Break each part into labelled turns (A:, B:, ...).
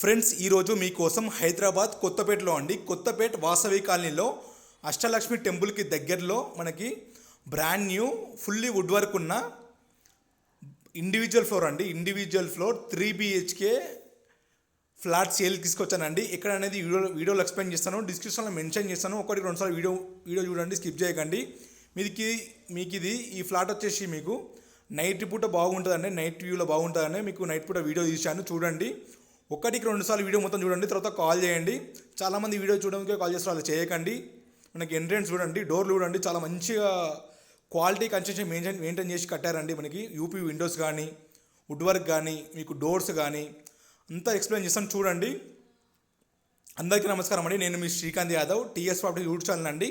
A: Friends ఈరోజు మీకోసం హైదరాబాద్ కొత్తపేటలో అండి. కొత్తపేట వాసవి కాలనీలో అష్టలక్ష్మి టెంపుల్కి దగ్గరలో మనకి brand new fully wood work ఉన్న ఇండివిజువల్ ఫ్లోర్ అండి. Individual floor three BHK flat sale తీసుకొచ్చానండి. ఇక్కడ అనేది వీడియో వీడియోలో ఎక్స్ప్లెయిన్ చేస్తాను. డిస్క్రిప్షన్లో మెన్షన్ చేస్తాను. ఒకటి రెండుసార్లు వీడియో వీడియో చూడండి స్కిప్ చేయకండి. మీదికి మీకు ఇది ఈ ఫ్లాట్ వచ్చేసి మీకు నైట్ పూట బాగుంటుందండి. నైట్ వ్యూలో బాగుంటుందండి. మీకు నైట్ పూట వీడియో తీశాను చూడండి. ఒకటికి రెండు సార్లు వీడియో మొత్తం చూడండి తర్వాత కాల్ చేయండి. చాలామంది వీడియో చూడడానికి కాల్ చేస్తారు వాళ్ళు చేయకండి. మనకి ఎంట్రెన్స్ చూడండి డోర్లు చూడండి చాలా మంచిగా క్వాలిటీ కన్స్ట్రక్షన్ మెయింటైన్ మెయింటైన్ చేసి కట్టారండి మనకి. యూపీ విండోస్ కానీ వుడ్ వర్క్ కానీ మీకు డోర్స్ కానీ అంతా ఎక్స్ప్లెయిన్ చేస్తాను చూడండి. అందరికీ నమస్కారం అండి. నేను మీ Srikanth Yadav TS property YouTube channel అండి.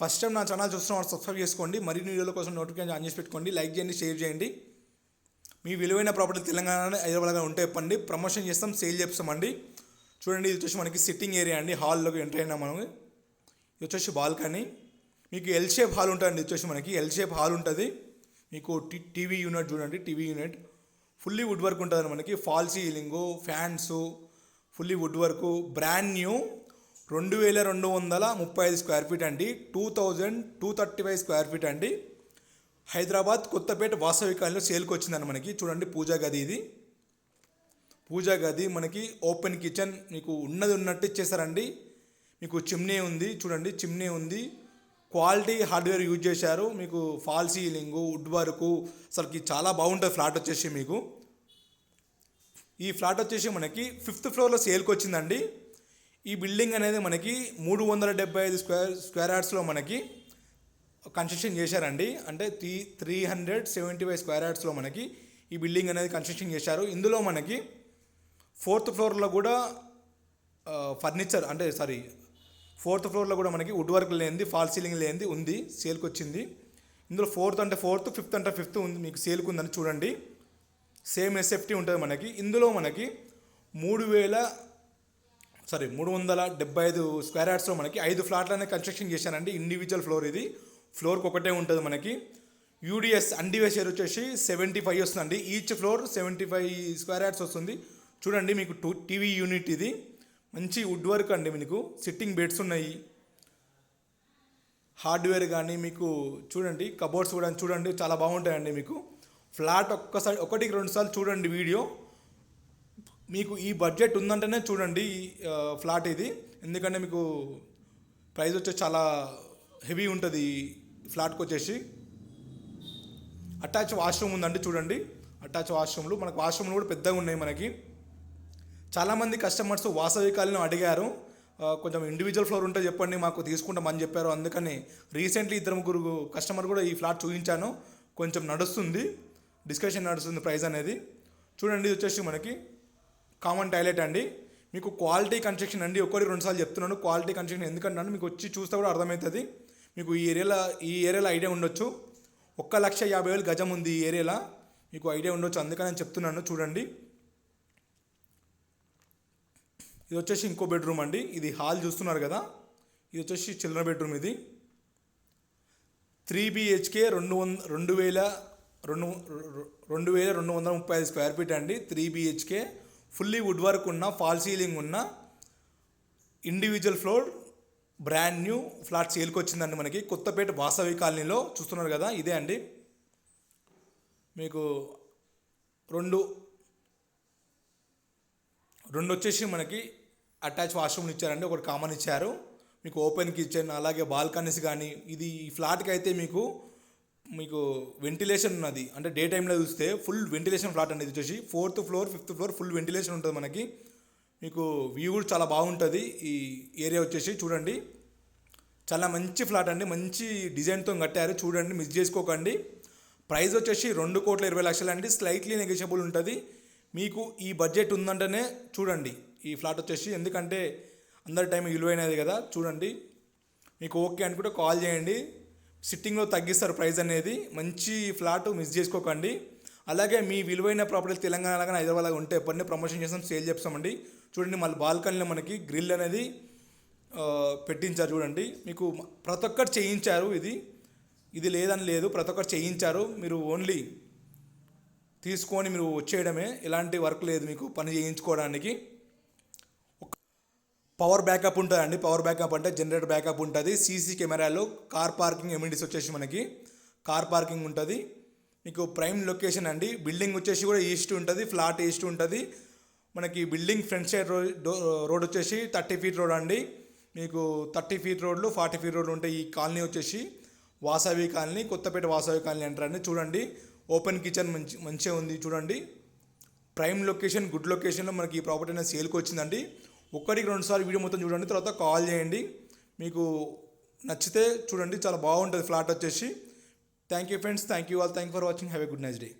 A: ఫస్ట్ టైం నా ఛానల్ చూస్తున్న వాళ్ళు సబ్స్క్రైబ్ చేసుకోండి. మరిన్ని వీడియోల కోసం నోటిఫికేషన్ ఆన్ చేసి పెట్టుకోండి. లైక్ చేయండి షేర్ చేయండి. మీ విలువైన ప్రాపర్టీ తెలంగాణ హైదరాబాద్గా ఉంటే చెప్పండి. ప్రమోషన్ చేస్తాం సేల్ చేస్తామండి చూడండి ఇది వచ్చేసి మనకి సిట్టింగ్ ఏరియా అండి. హాల్లోకి ఎంటర్ అయినా మనం ఇది వచ్చేసి బాల్కనీ మీకు ఎల్ షేప్ హాల్ ఉంటుందండి. ఇది వచ్చేసి మనకి ఎల్ షేప్ హాల్ ఉంటుంది. మీకు టీ టీవీ యూనిట్ చూడండి TV unit fully wood work ఉంటుంది మనకి. Fall ceiling fans fully wood work brand new రెండు వేల రెండు వందల ముప్పై ఐదు స్క్వేర్ ఫీట్ అండి. Two thousand two thirty five square feet అండి. హైదరాబాద్ కొత్తపేట వాసవి కాలనీలో సేల్కి వచ్చిందని మనకి. చూడండి పూజా గది ఇది. పూజా గది మనకి ఓపెన్ కిచెన్ మీకు ఉన్నది ఉన్నట్టు ఇచ్చేసారండి. మీకు చిమ్నీ ఉంది చూడండి చిమ్నీ ఉంది. క్వాలిటీ హార్డ్వేర్ యూజ్ చేశారు. మీకు ఫాల్ సీలింగ్ వుడ్ వర్క్ అసలుకి చాలా బాగుంటుంది ఫ్లాట్ వచ్చేసి మీకు. ఈ ఫ్లాట్ వచ్చేసి మనకి ఫిఫ్త్ ఫ్లోర్లో సేల్కి వచ్చిందండి. ఈ బిల్డింగ్ అనేది మనకి మూడు వందల డెబ్బై ఐదు స్క్వేర్ స్క్వేర్ యార్డ్స్లో మనకి కన్స్ట్రక్షన్ చేశారండి. అంటే three three hundred seventy five square యార్డ్స్లో మనకి ఈ బిల్డింగ్ అనేది కన్స్ట్రక్షన్ చేశారు. ఇందులో మనకి ఫోర్త్ ఫ్లోర్లో కూడా ఫర్నిచర్ అంటే సారీ ఫోర్త్ ఫ్లోర్లో కూడా మనకి వుడ్ వర్క్ లేనిది ఫాల్ సీలింగ్ లేనిది ఉంది సేల్కి వచ్చింది ఇందులో ఫోర్త్ అంటే ఫోర్త్ ఫిఫ్త్ అంటే ఫిఫ్త్ ఉంది మీకు సేల్కి ఉందని చూడండి. సేమ్ ఎస్ఎఫ్టీ ఉంటుంది మనకి. ఇందులో మనకి మూడు వేల సారీ మూడు వందల డెబ్బై ఐదు స్క్వేర్ యార్డ్స్లో మనకి ఐదు ఫ్లాట్లనే కన్స్ట్రక్షన్ చేశానండి ఇండివిజువల్ ఫ్లోర్ ఇది. ఫ్లోర్కి ఒకటే ఉంటుంది మనకి. యూడిఎస్ అండివే షేర్ వచ్చేసి సెవెంటీ ఫైవ్ వస్తుందండి. Each floor seventy five square yards వస్తుంది. చూడండి మీకు టూ టీవీ యూనిట్ ఇది. మంచి వుడ్ వర్క్ అండి మీకు. సిట్టింగ్ బెడ్స్ ఉన్నాయి. హార్డ్వేర్ కానీ మీకు చూడండి కబోర్డ్స్ కూడా చూడండి చాలా బాగుంటాయండి మీకు. ఫ్లాట్ ఒక్కసారి ఒకటికి రెండు సార్లు చూడండి వీడియో. మీకు ఈ బడ్జెట్ ఉందంటేనే చూడండి ఫ్లాట్ ఇది. ఎందుకంటే మీకు ప్రైస్ వచ్చి చాలా హెవీ ఉంటుంది. ఫ్లాట్కి వచ్చేసి అటాచ్ వాష్రూమ్ ఉందండి చూడండి. అటాచ్ వాష్రూమ్లు. మనకు వాష్రూమ్లు కూడా పెద్దగా ఉన్నాయి మనకి. చాలామంది కస్టమర్స్ వాసవికాలను అడిగారు. కొంచెం ఇండివిజువల్ ఫ్లోర్ ఉంటే చెప్పండి మాకు తీసుకుంటామని చెప్పారు. అందుకని రీసెంట్లీ ఇద్దరు ముగ్గురు కస్టమర్ కూడా ఈ ఫ్లాట్ చూపించాను. కొంచెం నడుస్తుంది. డిస్కషన్ నడుస్తుంది ప్రైస్ అనేది. చూడండి ఇది వచ్చేసి మనకి కామన్ టాయిలెట్ అండి. మీకు క్వాలిటీ కన్స్ట్రక్షన్ అండి. ఒకటి రెండుసార్లు చెప్తున్నాను. క్వాలిటీ కన్స్ట్రక్షన్ ఎందుకంటే మీకు వచ్చి చూస్తే కూడా అర్థమవుతుంది. మీకు ఈ ఏరియాలో ఈ ఏరియాలో ఐడియా ఉండొచ్చు. ఒక్క లక్ష యాభై వేలు గజం ఉంది ఈ ఏరియాలో. మీకు ఐడియా ఉండొచ్చు. అందుకని నేను చెప్తున్నాను. చూడండి. ఇది వచ్చేసి ఇంకో బెడ్రూమ్ అండి. ఇది హాల్ చూస్తున్నారు కదా. ఇది వచ్చేసి చిల్డ్రన్ బెడ్రూమ్ ఇది. త్రీ బిహెచ్కే రెండు వంద రెండు వేల రెండు రెండు వేల రెండు వందల ముప్పై ఐదు స్క్వేర్ ఫీట్ అండి. Three BHK. Fully wood work ఉన్న ఫాల్ సీలింగ్ ఉన్న individual floor brand new flat సేల్కి వచ్చిందండి మనకి. కొత్తపేట వాసవి కాలనీలో చూస్తున్నారు కదా ఇదే అండి. మీకు రెండు రెండు వచ్చేసి మనకి అటాచ్ వాష్రూమ్లు ఇచ్చారండి ఒకటి కామన్ ఇచ్చారు. మీకు ఓపెన్ కిచెన్ అలాగే బాల్కనీస్ కానీ ఇది ఈ ఫ్లాట్కి అయితే మీకు మీకు వెంటిలేషన్ ఉన్నది. అంటే డే టైంలో చూస్తే ఫుల్ వెంటిలేషన్ ఫ్లాట్ అండి ఇది వచ్చేసి. Fourth floor fifth floor full ventilation ఉంటుంది మనకి. మీకు వ్యూ కూడా చాలా బాగుంటుంది. ఈ ఏరియా వచ్చేసి చూడండి. చాలా మంచి ఫ్లాట్ అండి. మంచి డిజైన్తో కట్టారు. చూడండి మిస్ చేసుకోకండి. ప్రైస్ వచ్చేసి రెండు కోట్ల ఇరవై లక్షలు అండి. స్లైట్లీ నెగిషియబుల్ ఉంటుంది. మీకు ఈ బడ్జెట్ ఉందంటేనే చూడండి. ఈ ఫ్లాట్ వచ్చేసి ఎందుకంటే అందరి టైం విలువైనది కదా. చూడండి. మీకు ఓకే అనుకుంటే కాల్ చేయండి. సిట్టింగ్లో తగ్గిస్తారు ప్రైస్ అనేది. మంచి ఫ్లాట్ మిస్ చేసుకోకండి. అలాగే మీ విలువైన ప్రాపర్టీ తెలంగాణ అలాగే హైదరాబాద్ ఉంటే ఎప్పటినే ప్రమోషన్ చేస్తాం సేల్ చేస్తామండి. చూడండి మళ్ళీ బాల్కనీలో మనకి గ్రిల్ అనేది పెట్టించారు చూడండి. మీకు ప్రతి ఒక్కటి చేయించారు ఇది. ఇది లేదని లేదు ప్రతి ఒక్కటి చేయించారు. మీరు ఓన్లీ తీసుకొని మీరు వచ్చేయడమే. ఎలాంటి వర్క్ లేదు మీకు పని చేయించుకోవడానికి. పవర్ బ్యాకప్ ఉంటుందండి. పవర్ బ్యాకప్ అంటే జనరేటర్ బ్యాకప్ ఉంటుంది. సీసీ కెమెరాలో కార్ పార్కింగ్ ఎమ్యూనిటీస్ వచ్చేసి మనకి. కార్ పార్కింగ్ ఉంటుంది. మీకు ప్రైమ్ లొకేషన్ అండి. బిల్డింగ్ వచ్చేసి కూడా ఈస్ట్ ఉంటుంది ఫ్లాట్ ఈస్ట్ ఉంటుంది. మనకి building front side road road వచ్చేసి థర్టీ ఫీట్ రోడ్ అండి. మీకు థర్టీ ఫీట్ రోడ్లు ఫార్టీ ఫీట్ రోడ్లు ఉంటాయి ఈ కాలనీ వచ్చేసి. వాసవి కాలనీ కొత్తపేట వాసవి కాలనీ అంటారండి. చూడండి ఓపెన్ కిచెన్ మంచి మంచిగా ఉంది చూడండి. ప్రైమ్ లొకేషన్ గుడ్ లొకేషన్లో మనకి ఈ ప్రాపర్టీ అనేది సేల్కి వచ్చిందండి. ఒక్కడికి రెండు సార్లు వీడియో మొత్తం చూడండి తర్వాత కాల్ చేయండి. మీకు నచ్చితే చూడండి చాలా బాగుంటుంది ఫ్లాట్ వచ్చేసి. Thank you, friends. Thank you all. Thank you for watching. Have a good nice day.